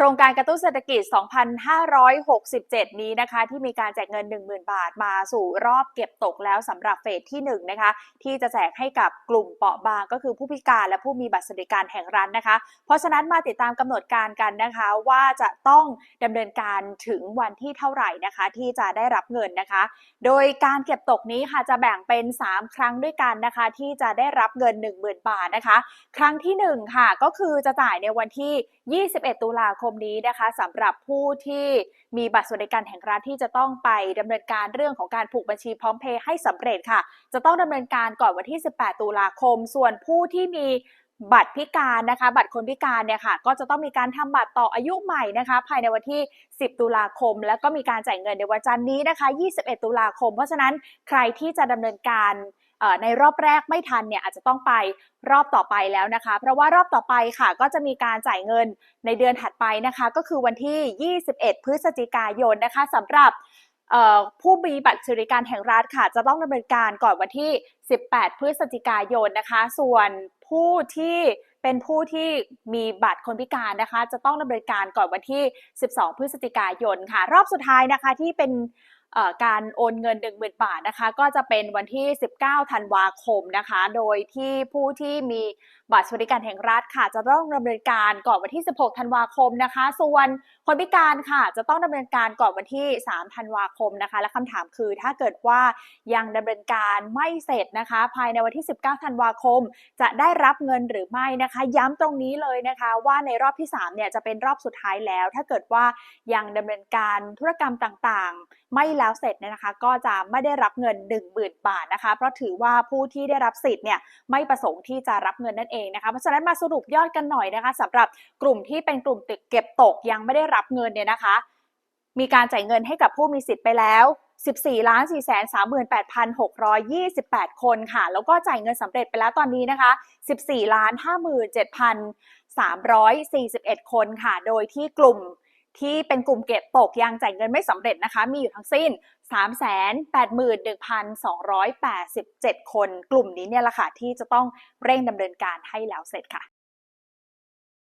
ครงการกระตุ้นเศรษฐกิจ 2,567 นี้นะคะ ที่มีการแจกเงิน 10,000 บาทมาสู่รอบเก็บตกแล้วสำหรับเฟสที่1นะคะ ที่จะแจกให้กับกลุ่มเปราะบางก็คือผู้พิการและผู้มีบัตรสวัสดิการแห่งรัฐนะคะ เพราะฉะนั้นมาติดตามกำหนดการกันนะคะ ว่าจะต้องดำเนินการถึงวันที่เท่าไหร่นะคะ ที่จะได้รับเงินนะคะ โดยการเก็บตกนี้ค่ะจะแบ่งเป็น 3 ครั้งด้วยกันนะคะ ที่จะได้รับเงิน 10,000 บาทนะคะ ครั้งที่1ค่ะก็คือจะจ่ายในวันที่ 21 ตุลาคมนี้นะคะสำหรับผู้ที่มีบัตรสวัสดิการแห่งรัฐที่จะต้องไปดำเนินการเรื่องของการผูกบัญชีพร้อมเพย์ให้สำเร็จค่ะ จะต้องดำเนินการก่อนวันที่ 18 ตุลาคม ส่วนผู้ที่มีบัตรพิการนะคะ บัตรคนพิการเนี่ยค่ะ ก็จะต้องมีการทำบัตรต่ออายุใหม่นะคะ ภายในวันที่ 10 ตุลาคม แล้วก็มีการจ่ายเงินในวันจันทร์นี้นะคะ 21 ตุลาคม เพราะฉะนั้นใครที่จะดำเนินการ ในรอบแรกไม่ทันเนี่ยอาจจะต้องไปรอบต่อไปแล้วนะคะ เพราะว่ารอบต่อไปค่ะ ก็จะมีการจ่ายเงินในเดือนถัดไปนะคะ ก็คือวันที่ 21 พฤศจิกายนนะคะสำหรับผู้มีบัตรสวัสดิการแห่งรัฐค่ะ จะต้องดำเนินการก่อนวันที่ 18 พฤศจิกายนนะคะ ส่วนผู้ที่เป็นผู้ที่มีบัตรคนพิการนะคะ จะต้องดำเนินการก่อนวันที่ 12 พฤศจิกายนค่ะ รอบสุดท้ายนะคะที่เป็น การโอนเงิน 10,000 บาทนะคะก็จะเป็นวันที่ 19 ธันวาคมนะคะ โดยที่ผู้ที่มีบัตรสวัสดิการแห่งรัฐค่ะ จะต้องดำเนินการก่อนวันที่ 16 ธันวาคมนะคะ ส่วนคนพิการค่ะ จะต้องดำเนินการก่อนวันที่ 3 ธันวาคมนะคะ และคำถามคือถ้าเกิดว่ายังดำเนินการไม่เสร็จนะคะ ภายในวันที่ 19 ธันวาคม จะได้รับเงินหรือไม่นะคะ ย้ำตรงนี้เลยนะคะ ว่าในรอบที่3เนี่ยจะเป็นรอบสุดท้ายแล้ว ถ้าเกิดว่ายังดำเนินการธุรกรรมต่างๆ ไม่แล้วเสร็จเนี่ยนะคะ ก็จะไม่ได้รับเงิน 10,000 บาทนะคะ เพราะถือว่าผู้ที่ได้รับสิทธิ์เนี่ยไม่ประสงค์ที่จะรับเงินนั่นเองนะคะเพราะฉะนั้นมาสรุปยอดกันหน่อยนะคะสำหรับกลุ่มที่เป็นกลุ่มตึกเก็บตกยังไม่ได้รับเงินเนี่ยนะคะ มีการจ่ายเงินให้กับผู้มีสิทธิ์ไปแล้ว14ล้าน4 3 8 6 2 8 คนค่ะ แล้วก็จ่ายเงินสำเร็จไปแล้วตอนนี้นะคะ 14ล้าน57 341 คนค่ะ โดยที่กลุ่ม ที่เป็นกลุ่มเก็บตกยังจ่ายเงินไม่สำเร็จนะคะ มีอยู่ทั้งสิ้น 381,287 คน กลุ่มนี้เนี่ยละค่ะที่จะต้องเร่งดำเนินการให้แล้วเสร็จค่ะ